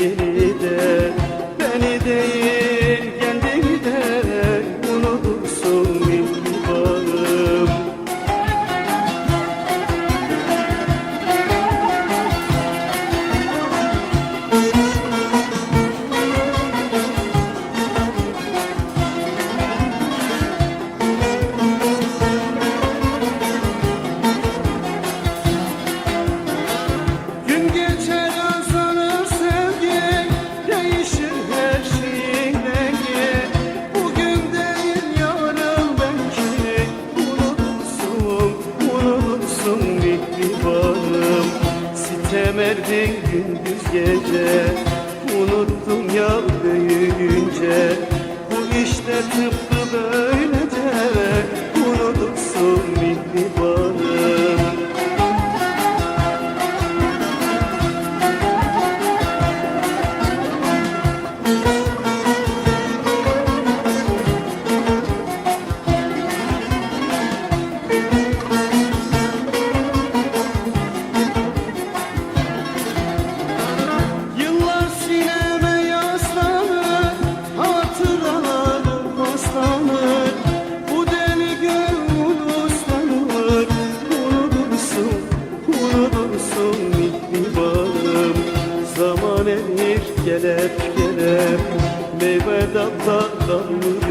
yeniden Beni değil unutulsun mihribanım Sitem erdin gündüz gece. Unuttum ya büyüyünce Bu işte tıpkı böylece. Unutulsun mihribanım olsun mihribanım Zaman emir gelep gelep. Meyve dalda dalmış